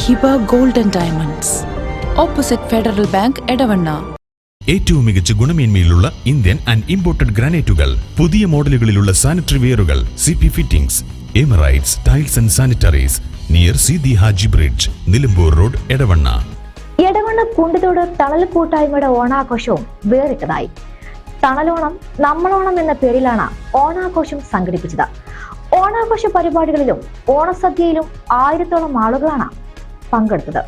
Hiba golden diamonds. Opposite federal bank Edavanna. ഏറ്റവും മികച്ച ഗുണമേന്മയിലുള്ള ഇന്ത്യൻ ആൻഡ് ഇമ്പോർട്ടഡ് ഗ്രാനൈറ്റുകൾ പുതിയ മോഡലുകളിലുള്ള sanitary വെയറുകൾ C P fittings Emirates tiles and sanitaries near C the Haji bridge Nilambur road Edavanna. Edavanna Kundithode തണൽ കൂട്ടായ്മയുടെ ഓണാഘോഷവും വേറിട്ടതായി. തണലോണം നമ്മളോണം എന്ന പേരിലാണ് ഓണാഘോഷം സംഘടിപ്പിച്ചത്. ഓണാഘോഷ പരിപാടികളിലും ഓണസദ്യയിലും ആയിരത്തോളം ആളുകളാണ് പങ്കെടുത്തത്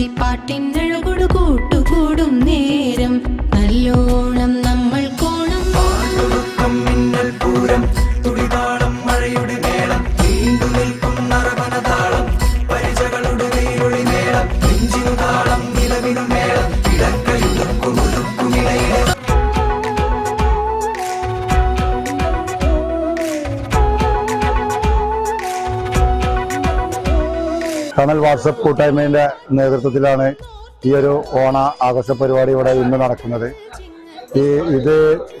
മൈലാഞ്ചി പാട്ടിനഴകൊടു കൂട്ടുകൂടും കണൽ വാട്സപ്പ് കൂട്ടായ്മയുടെ നേതൃത്വത്തിലാണ് ഈ ഒരു ഓണ ആഘോഷ പരിപാടി ഇവിടെ ഇന്ന് നടക്കുന്നത്. ഈ ഇത്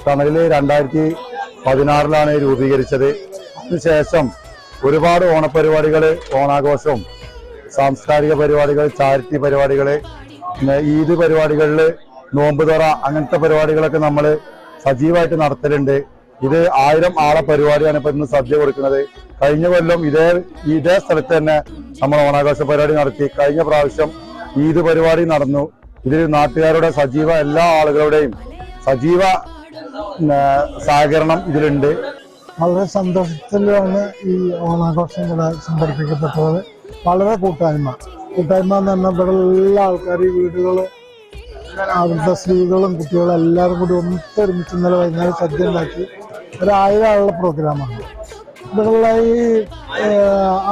കണലിൽ രണ്ടായിരത്തി പതിനാറിലാണ് രൂപീകരിച്ചത്. അതിനുശേഷം ഒരുപാട് ഓണപരിപാടികൾ ഓണാഘോഷവും സാംസ്കാരിക പരിപാടികൾ ചാരിറ്റി പരിപാടികൾ ഈദ് പരിപാടികളിൽ നോമ്പ് തുറ അങ്ങനത്തെ പരിപാടികളൊക്കെ നമ്മൾ സജീവമായിട്ട് നടത്തലുണ്ട്. ഇത് ആയിരം ആളെ പരിപാടിയാണ് ഇപ്പൊ ഇന്ന് സദ്യ കൊടുക്കുന്നത്. കഴിഞ്ഞ കൊല്ലം ഇതേ ഇതേ സ്ഥലത്ത് തന്നെ നമ്മൾ ഓണാഘോഷ പരിപാടി നടത്തി. കഴിഞ്ഞ പ്രാവശ്യം ഈദ് പരിപാടി നടന്നു. ഇതിൽ നാട്ടുകാരുടെ സജീവ എല്ലാ ആളുകളുടെയും സജീവ സഹകരണം ഇതിലുണ്ട്. വളരെ സന്തോഷത്തിലാണ് ഈ ഓണാഘോഷം ഇവിടെ സംഘടിപ്പിക്കപ്പെട്ടത്. വളരെ കൂട്ടായ്മ. കൂട്ടായ്മ എന്ന് പറഞ്ഞാൽ ഇവിടെ എല്ലാ ആൾക്കാരും വീടുകൾ അവിടുത്തെ സ്ത്രീകളും കുട്ടികളും എല്ലാവരും കൂടി ഒന്നിച്ചൊരുമിച്ച് ഇന്നലെ വൈകുന്നേരം സദ്യ ഉണ്ടാക്കി. ഒരു പ്രോഗ്രാമാണ്. ഇവിടെയുള്ള ഈ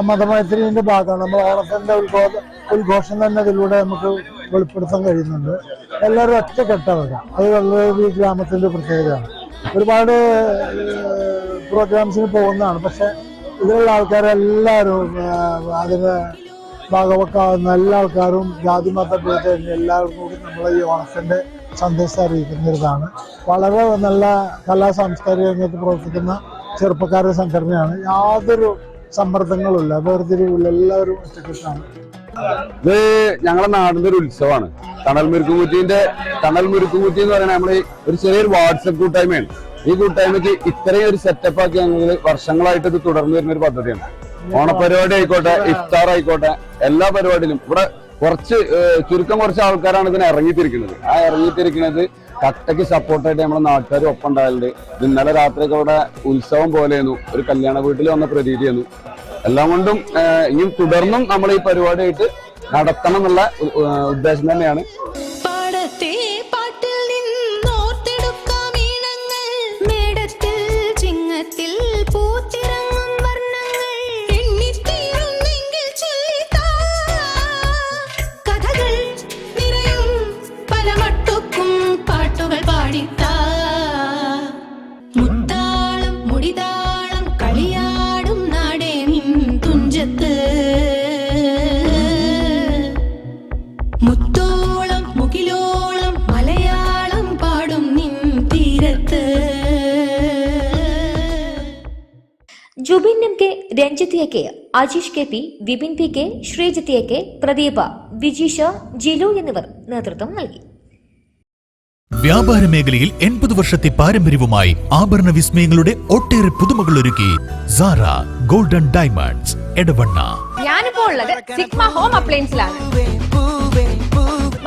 മതമൈത്രിന്റെ ഭാഗമാണ്. നമ്മൾ ഓണത്തിന്റെ ഉദ്ഘോഷ ഉദ്ഘോഷം തന്നെ അതിലൂടെ നമുക്ക് വെളിപ്പെടുത്താൻ കഴിയുന്നുണ്ട്. എല്ലാവരും ഒറ്റക്കെട്ടവരാണ് അത് വളരെ ഈ ഗ്രാമത്തിന്റെ പ്രത്യേകതയാണ്. ഒരുപാട് പ്രോഗ്രാംസിന് പോകുന്നതാണ്. പക്ഷെ ഇതിലുള്ള ആൾക്കാരെല്ലാവരും അതിന് ഭാഗവക്കാവുന്ന എല്ലാ ആൾക്കാരും ജാതി മത എല്ലാവർക്കും കൂടി നമ്മളെ ഈ ഓണത്തിന്റെ സന്ദേശം അറിയിക്കുന്ന ഒരിതാണ് വളരെ നല്ല കലാ സാംസ്കാരിക രംഗത്ത് പ്രവർത്തിക്കുന്ന ചെറുപ്പക്കാരുടെ സംഘടനയാണ്. യാതൊരു സമ്മർദ്ദങ്ങളുമില്ല. വേർതിരിവില്ല എല്ലാവരും ഒറ്റക്കെട്ടാണ്. ഇത് ഞങ്ങളുടെ നാടിന്റെ ഒരു ഉത്സവമാണ്. തണൽ മുരുക്കുകുറ്റീന്റെ തണൽ മുരുക്കുകുറ്റി എന്ന് പറയുന്നത് നമ്മൾ ഒരു ചെറിയൊരു വാട്സപ്പ് കൂട്ടായ്മയാണ്. ഈ കൂട്ടായ്മയ്ക്ക് ഇത്രയും ഒരു സെറ്റപ്പ് ആക്കി ഞങ്ങൾ വർഷങ്ങളായിട്ട് ഇത് തുടർന്നു വരുന്ന ഒരു പദ്ധതിയാണ്. ഓണപരിപാടി ആയിക്കോട്ടെ ഇഫ്താർ ആയിക്കോട്ടെ എല്ലാ പരിപാടിയിലും. ഇവിടെ കുറച്ച് ചുരുക്കം കുറച്ച് ആൾക്കാരാണ് ഇതിന് ഇറങ്ങിത്തിരിക്കുന്നത്. ആ ഇറങ്ങിത്തിരിക്കുന്നത് കട്ടയ്ക്ക് സപ്പോർട്ടായിട്ട് നമ്മുടെ നാട്ടുകാർ ഒപ്പം ഉണ്ടായാലുണ്ട് ഇത് ഇന്നലെ രാത്രിയൊക്കെ ഇവിടെ ഉത്സവം പോലെയായിരുന്നു. ഒരു കല്യാണ വീട്ടിൽ വന്ന പ്രതീതിയായിരുന്നു. എല്ലാം കൊണ്ടും ഇനിയും തുടർന്നും നമ്മൾ ഈ പരിപാടിയായിട്ട് നടത്തണം എന്നുള്ള ഉദ്ദേശം തന്നെയാണ്. മുത്തോളം മുകിലോളം മലയാളം പാടും നിൻ തീരത്ത്. Jubin M K Ranjith A K Ajeesh K P Vipin P K Sreejith A K Pradeepa Vijeesha Jilu എന്നിവർ നേതൃത്വം നൽകി. വ്യാപാര മേഖലയിൽ എൺപത് വർഷത്തെ പാരമ്പര്യവുമായി ആഭരണ വിസ്മയങ്ങളുടെ ഒട്ടേറെ പുതുമകൾ ഒരുക്കി സാറ ഗോൾഡൻ ഡയമണ്ട്സ് എടവണ്ണ. ഞാനിപ്പോ ഉള്ളത് സിഗ്മ ഹോം അപ്ലയൻസിലാണ്